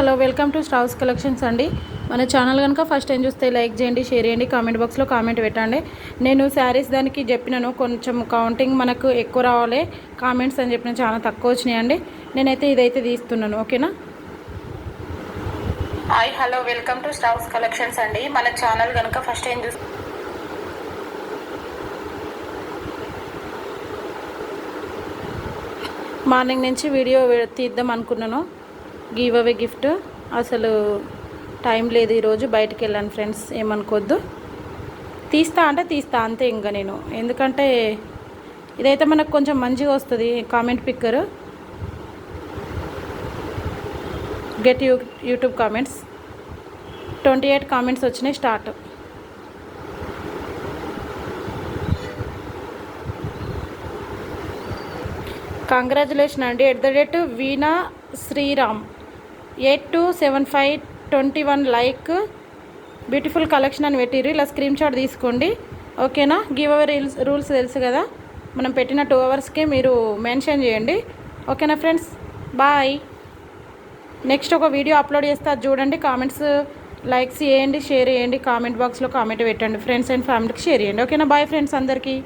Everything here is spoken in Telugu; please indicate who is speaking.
Speaker 1: Hello welcome to stars collections అండి. మన ఛానల్ కనుక ఫస్ట్ టైం చూస్తే లైక్ చేయండి షేర్ చేయండి కామెంట్ బాక్స్లో కామెంట్ పెట్టండి. నేను శారీస్ దానికి చెప్పినాను కొంచెం కౌంటింగ్ మనకు ఎక్కువ రావాలి. కామెంట్స్ అని చెప్పిన చాలా తక్కువ వచ్చినాయండి. నేనైతే ఇదైతే తీస్తున్నాను ఓకేనా? Hi hello welcome to stars collections అండి. మన ఛానల్ కనుక ఫస్ట్ టైం చూస్తే మార్నింగ్ నుంచి వీడియో తీద్దాం అనుకున్నాను. Give away gift. అసలు టైం లేదు ఈరోజు బయటకు వెళ్ళాను ఫ్రెండ్స్ ఏమనుకోవద్దు తీస్తా అంటే తీస్తా అంతే ఇంకా నేను. ఎందుకంటే ఇదైతే మనకు కొంచెం మంచిగా వస్తుంది comment picker. Get you YouTube comments. Twenty eight comments వచ్చినాయి స్టార్ట్. కంగ్రాచులేషన్ అండి. At the date Veena Sriram. Eight two seven five twenty one like. Beautiful collection అని పెట్టిర్రు. ఇలా స్క్రీన్ షాట్ తీసుకోండి. ఓకేనా? గివ్ అవే రూల్స్ రూల్స్ తెలుసు కదా? మనం పెట్టిన టూ అవర్స్కే మీరు మెన్షన్ చేయండి. ఓకేనా ఫ్రెండ్స్? బాయ్. నెక్స్ట్ ఒక వీడియో అప్లోడ్ చేస్తే అది చూడండి. కామెంట్స్ లైక్స్ చేయండి షేర్ చేయండి. కామెంట్ బాక్స్లో కామెంట్ పెట్టండి. ఫ్రెండ్స్ అండ్ ఫ్యామిలీకి షేర్ చేయండి. ఓకేనా? బాయ్ ఫ్రెండ్స్ అందరికీ.